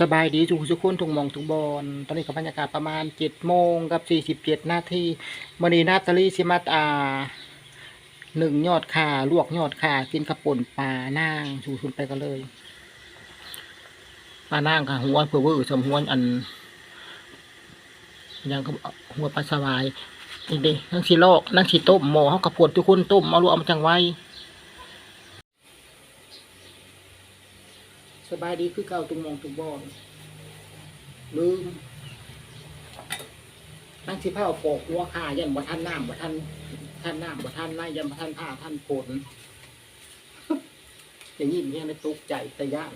สบายดีทุกทุกคนทุกมองทุกบอลตอนนี้กับบรรยากาศประมาณเจ็ดโมงกับสี่สิบเจ็ดนาทีมันนี้นาตาลีสิมาอ่าหนึ่งยอดขาลวกยอดขากินกระป่นปลานางชูชุนไปกันเลยปลานางค่ะหัวเผื่อวอร์สมหัวอัน ยังหัวปลาสวายนี่ด้นั่งสีลอกนั่งสีต้มหมอเขากระปวดทุกคนต้มเอาลูกเอามาจังไว้ สบายดีคือเก่าตุงมองตุงบอลลืมนั่งสิผ้าปอกหัวขายันบ่ทันน้ำบ่ทันทันน้ำบ่ทันน้ำยันบ่ทันผ้าทันผลอย่างนี้เนี่ยไม่ตกใจแต่ย่าง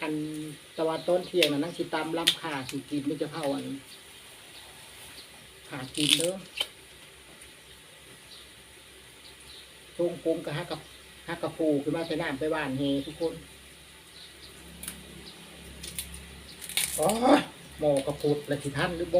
อันตะวันต้นเที่ยงนะนั่งสิตามลำขาสิกินไม่จะเผาอันขากินเด้อ ทรงปงกับฮักกับฮักกับปูขึ้นมาใส่น้ำไปบ้านเฮทุกคนอ๋อหมอกระปุดและสิท่านหรือโบ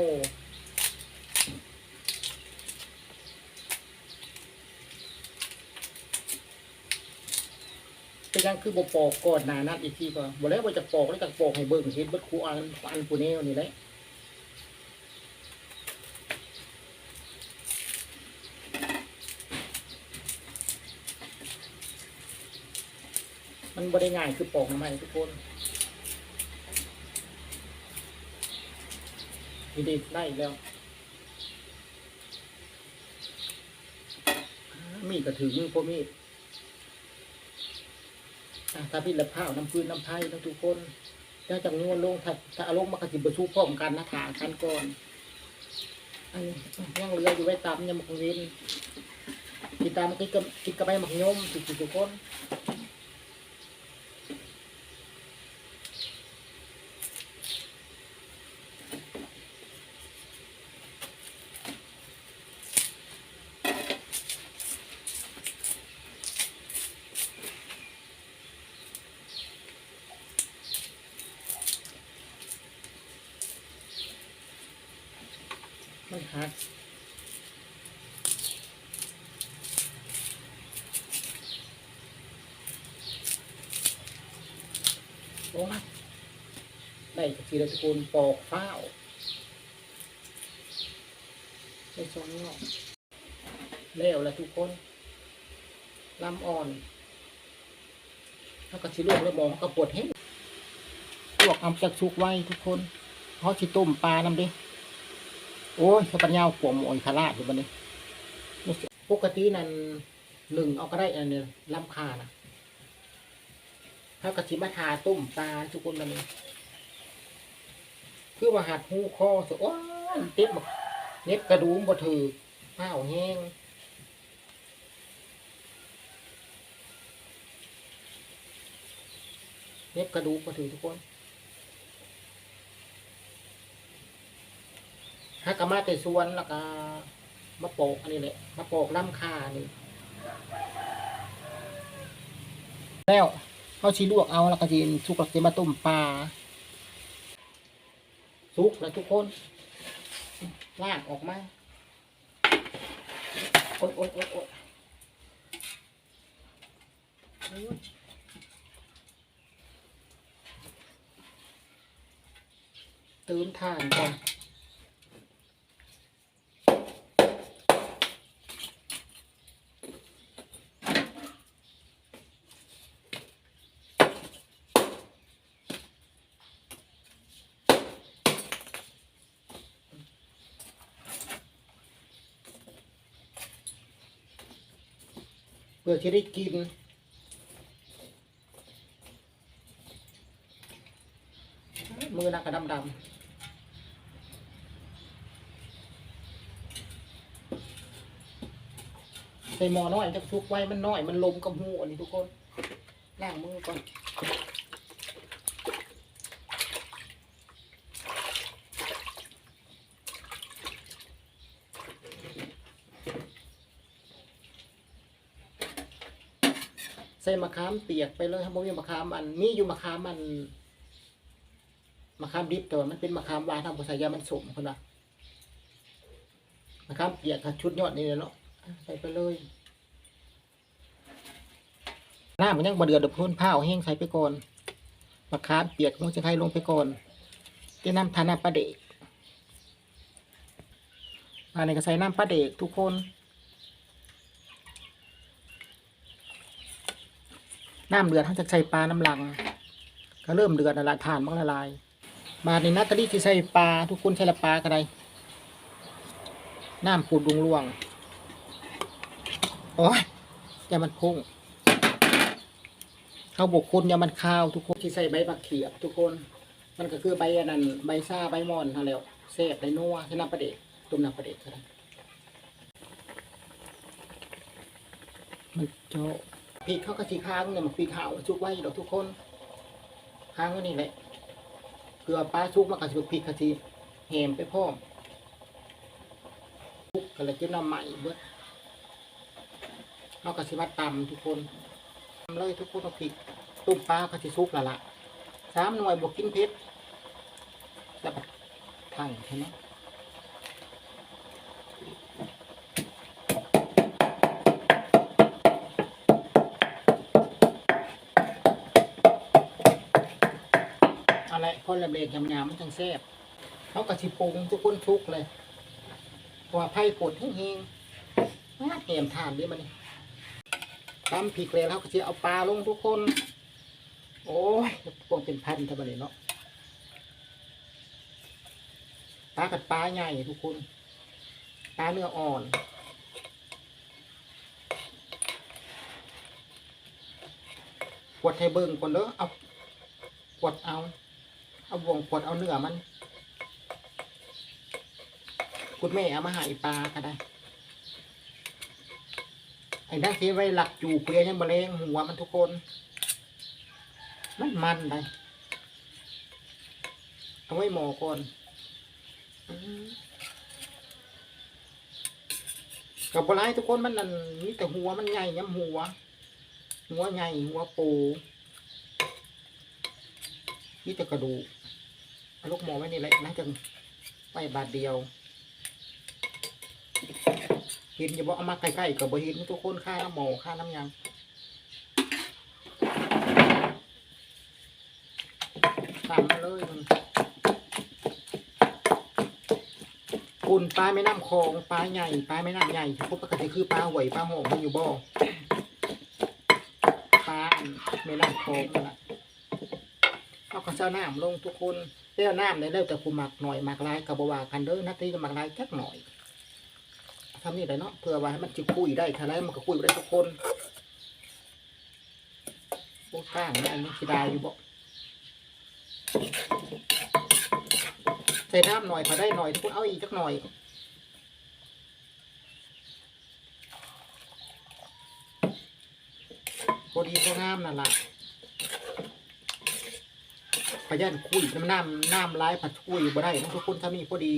เป็นยังคือบปอกก่อนหนานัดอีกทีก่อนบอกแล้วว่าจะปอกแล้วจะปอกให้เบิ่งเห็นเบิดครูอันอันปูแนวนี่แหละ มันบริง่ายคือปอกใหม่ทุกคนดีดได้อีกแล้ว มีดก็ถึงพวกมีดอะถ้าพี่ละผ้าวน้ำพื้นน้ำไผ่นะทุกคนถ้าจะงวนลงถ้าถ้าอาลงมากระสิบประชุพร้อมกันนะถางกันก่อนอันนี้ยังเหลืออยู่ไว้ตามยังมักเว้นกินตามกินกับกินกับใบมักยมทุกทุกคนหัก โอ้ยได้กระสีตะโกนปอกข้าวได้สองงอกแล้วแหละทุกคนลำอ่อนถ้ากระสีลวกแล้วมองก็ปวดแห้งลวกเอาจากสุกไว้ทุกคนเขาชิต้มปลาน้ำดิโอ้ยเขาปัญญาขวมอ่อยคาราดอยู่บันนี้ปกตินั่นหนึ่งเอาก็ได้อันนี้ลำคานะ ถ้ากระชิมาทาต้มปลาทุกคนมันนี้คือว่าหัดหูคอสุโอ้ยเต็มเน็บกระดูมบ่ถือข้าวแห้งเน็บกระดูกบ่ถือทุกคนฮักกะมาแต่สวนแล้วก็มาโปกอันนี้แหละมาโปกน้ำคานี่แล้ว เขาชีลวกเอาแล้วก็จีนสุกแล้วจะมาต้มปลาสุกแล้วทุกคนลากออกมาโอ๊ยโอ๊ยโอ๊ยโอ๊ยเติมถ่านก่อน พื่อจะได้กิน มือนักกระดำดำใส่หม้อน้อยจะทุกไว้มันน้อย มันลมกับหูอันนี้ทุกคนล้างมือก่อน ใส่มะขามเปียกไปเลยครับผมมีมะขามอันมีอยู่มะขามอันมะขามดิบแต่ว่ามันเป็นมะขามหวานทางภาษายามันสมคนละมะขามเปียกค่ะชุดยอดนี่เลยเนาะใส่ไปเลยหน้ำมันยังบ่เดือดเดือดพ่นผ้าแห้งใส่ไปก่อนมะขามเปียกมันจะใครลงไปก่อนเจะน้ำทาน้ำปลาเด็กอันนี้ก็ใส่น้ำปลาเด็กทุกคน น้ำเดือดท่านจะใส่ปลาน้ำลัง ก็เริ่มเดือดละลายทานมันละลาย มาในนัตตาลีที่ใส่ปลาทุกคนใช้ละปลาก็ได้น้ำปูดลุงลวงโอ้ยอย่ามันพุ่งเขาบกคนอย่ามันข้าวทุกคนที่ใส่ใบบักเขียบทุกคน มันก็คือใบอันนั้นใบซ่าใบมอนเท่าแล้วเซฟไดนัวใช้น้ำปลาเด็กต้มน้ำปลาเด็กก็ได้มันเจาะ พริกเขาก็สีค้างเนี่ยมันพริกขาวชุกไว้ดอกทุกคนค้างไว้นี่แหละเกลือปลาชุกมันก็สิพริกกะทิแหมไปพร้อมชุกก็เลยจะน้ำใหม่เบิดเราก็สิมาตำทุกคนตำเลยทุกคนเอาพริกต้มปลาก็สิชุกละละสามหน่วยบวกกินเผ็ดแล้วก็ทั้งใช่ไหม อละเบรกยำๆมันจังแซ่บเขาก็สิปรุงทุกคนชุกเลยเพราะว่าไผ่ปดแห้งๆน่าแหมทานดิมันตำพริกเลยแล้วก็จะเอาปลาลงทุกคน โอ้ยพวกเป็นพันธบันเลยเนาะปลากัดปลาใหญ่ทุกคนปลาเนื้ออ่อนกวดให้เบิ่งก่อนเด้อเอากวดเอา เอาบ่วงกวดเอาเนื้อมันคุณแม่เอามาหาอีปลาก็ได้ไอ้นั่นที่ไว้หลักจูเปลียยังบะเลงหัวมันทุกคน มันมันไปเอาไว้หมอก่อนกับบะไรทุกคนมันนั่นนี่แต่หัวมันใหญ่ย้ำหัว หัวใหญ่หัวปูนี่แต่กระดูก ลูกหมอไว้นี่แหละนะจังไปบาทเดียวห็นอย่าบอกเอามาใกล้ๆกับบ่ห็นทุกคนค่าน้ำหมอค่าน้ำยังตามมาเลยมันคุณปลาไม่น้ำคลองปลาใหญ่ปลาไม่น้ำใหญ่พวกปกติคือปลาหวยปลาหงมันอยู่บ่อปลาไม่น้ำคลองนั่นแหละเอากระเจ้าน้ำลงทุกคน เต้าน้ำในเลิกแต่ผู้หมักหน่อยหมักหลายกับบวากันเด้อนัดที่จะหมักหลายจักหน่อยทำนี่ได้เนาะเพื่อว่าให้มันจิคุยได้ถ้าไรมันก็คุยได้ทุกคนพวกก้างนี่อันนี้สิได้อยู่บ่ใส่น้ำหน่อยพอได้หน่อยทุกคนเอาอีกจักหน่อยพอดีพอน้ำนั่นแหละ พยันคุยน้ำน้ำน้ำร้ายผัดคุยบ่ได้ทุกคนถ้ามีพอดี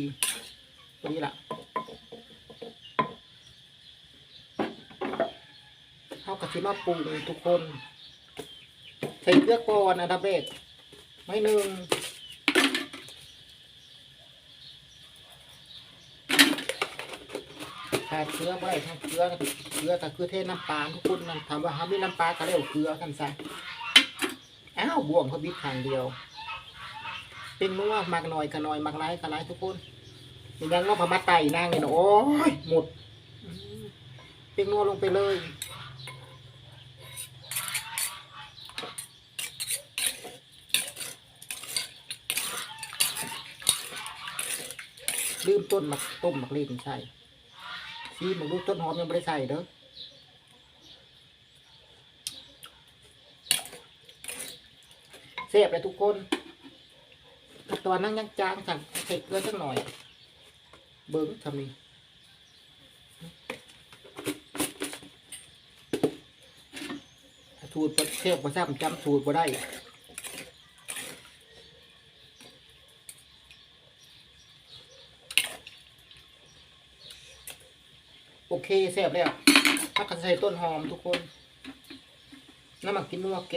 พอดีละเข้ากะทิมาปรุงทุกคน ใส่เกลือก่อนอันดับแรกไม่หนึ่งขาดเกลือไม่ได้ทั้งเกลือเกลือก็คือเทน้ำปลาทุกคนนั่นถามว่าหาไม่น้ำปลาก็เรียกเกลือกันซะอ้าวบวงเขาบิดทางเดียว เป็นนัวมากหน่อยก็หน่อยมากไรก็ไรทุกคนอย่างนั้นก็พมาไต่นางเลยนะโอ้ยหมดเป็นนัวลงไปเลยลืมต้นหมักต้มหมักเล่นใส่ซีหมักลูกต้นหอมยังไม่ได้ใส่เด้อเสียบเลยทุกคน ตอนนั้นยังจางสั่งใส่เกลือสักหน่อย เบิ้งทำนี่สูตรบ่เทียบกับซ้ำจำสูตรบ่ได้โอเคแซ่บแล้วถ้ากันใส่ต้นหอมทุกคน น้ำมันกินนัวเก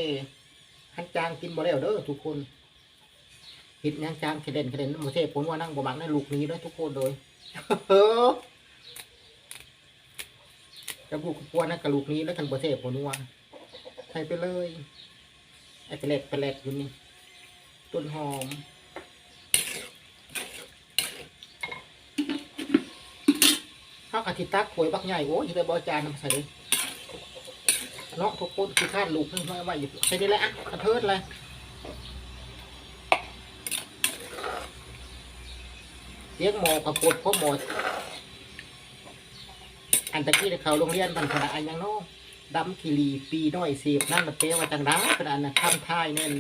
หันจางกินบ่แล้วเด้อทุกคน เห็ดหยังจางเคเด่นเคเด่นบ่เทพผลว่านั่งบ่มักในลูกนี้ด้อทุกคนเลยเออกับลูกกลัวนั่นกับลูกนี้แล้วทางบ่เทพผลว่าส่ไปเลยไอ้เปล็ดเปล็ดอยู่นี่ต้นหอมข้าวกะทิตักขวยบักใหญ่โอ้ยจะได้บอจานนำใส่เลยเนาะทุกคนคือคาดลูกเพิ่งมาไว้อยู่ใส่นี่แหละอะกระเทิดเลย เลี้ยงหมอกระปดพราะหมออันตะกี้เขาโรงเรียนพันธะอันยังน้อดำขีรีปีน้อยเสียบนั่นน่ะเปลว่าจังดังเป็นอันนะข้ามท้ายแน่น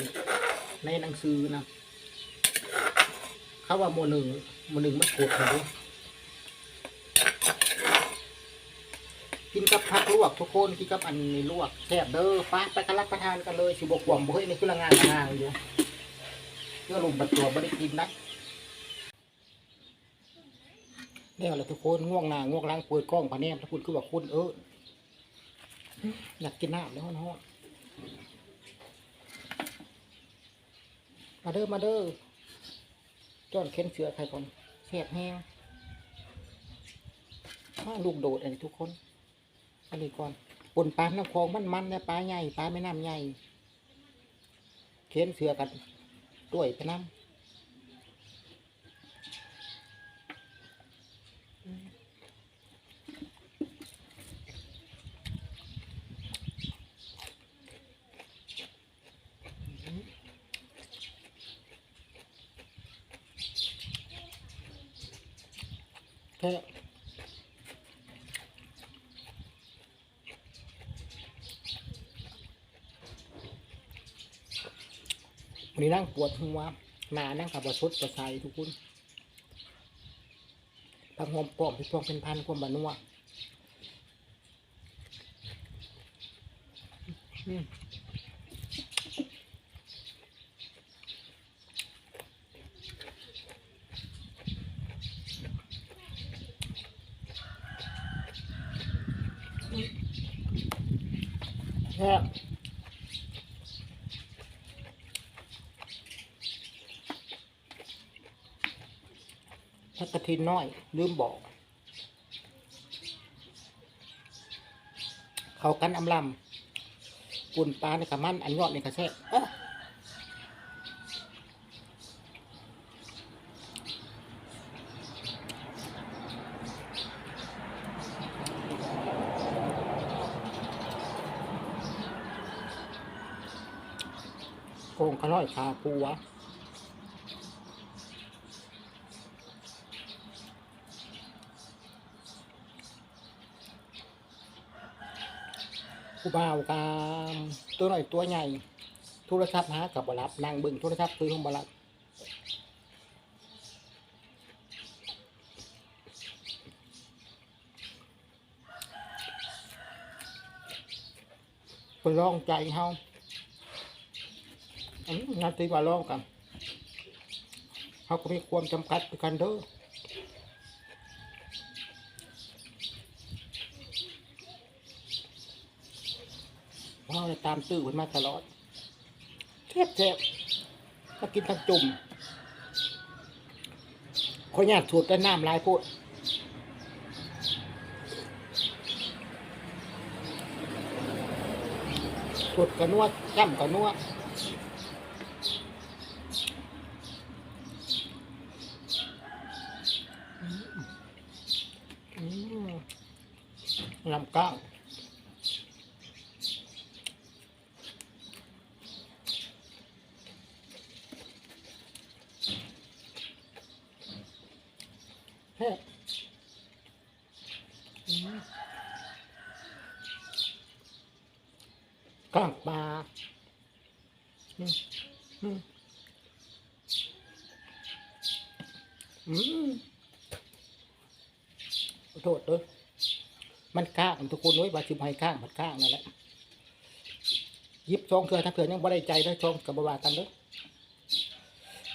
ในหนังสือนะเขาว่าโมหนึ่งโมหนึ่งมันกดนะดูกินกับผักลวกทุกคนกินกับอันนี้ลวกแซ่บเด้อไปไปกันรับประทานกันเลยสิบกวมบ่เฮ้ยในคือละงานละงานอยู่เพื่อลุมบัดตัวบ่ได้กินนะ เนี่ยแหละทุกคนง่วงหน้าง่วงล้างปิดกล้องพะแนมถ้าคุณคือว่าคุณเอออยากกินน้ำแล้วเนาะมาเด้อมาเด้อจ้อนเค้นเสือใครก่อนแซ่บแห้งมาลูกโดดอันนี้ทุกคนอันนี้ก่อนปนปลาน้ำคลองมันมันๆเนี่ยปลาใหญ่ปลาไม่น้ำใหญ่เค้นเสือกันด้วยไปน้ำ แค่วันนี้นั่งปวดหัวหนานั่งขับรถชดประไซทุกคนพักหอมปลอมที่พวงเป็นพันความบานัวอืม แค่ถ้ากระทินน้อยลืมบอก เขากันอำลำปุ่นปลาในกระมันอันยอดในกระแทกเอ้อโก งกระร้อยขาปูวะผู้บ่าวกามตัวหน่อยตัวใหญ่โทรศัพท์หากับบรับนั่งเบิ่งโทรศัพท์คือของบรับไปลองใจเฮา อันนี้นาทีว่าลองกันเฮาก็มีความจำกัดกันเด้อเราะตามตื้อมันมาตลอดเทบเทบถ้ากินทั้งจุ่มขออยากสูดแต่น้ำลายโพดสูดกระนวดจ้ำกระนวดอืมอืม ลำก้าวเฮ้อืมกล้างปลาอืมอืมอืมขอโทษเด้อมัน ข้างทุกคนน้อยบาชิมให้ข้างผัดข้างนั่นแหละยิบซองเถื่อถ้าเถื่อยังบ่ได้ใจได้ซองกับบาวากันเด้อ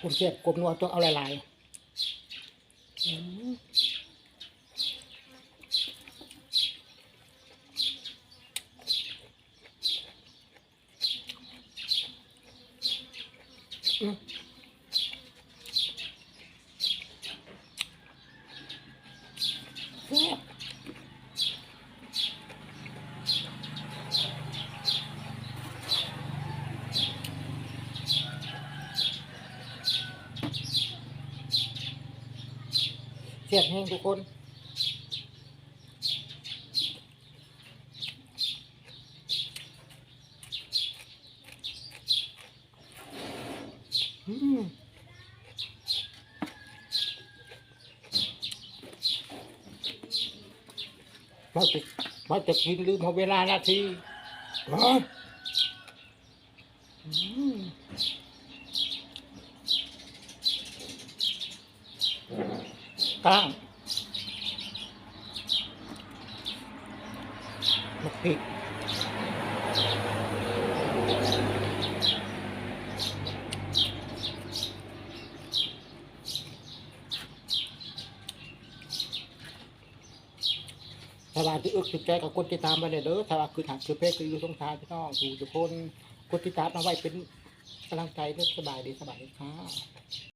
ผมเสียบกลมนัวต้องเอาหลายๆ อืมอืมแซ่บ เสียบแห้งทุกคน อืมมาจะมาจะกินลืมเอาเวลานาทีฮะอืม ก้างมะพริกถ้าว่าที่อึกติดใจกับคนติดตามไปเลยเด้อถ้าว่าคือถามคือเพศคืออยู่ตรงทางพี่น้องถูกทุกคนกดติดตามเอาไว้เป็นกำลังใจเด้อสบายดีสบายดีค่ะ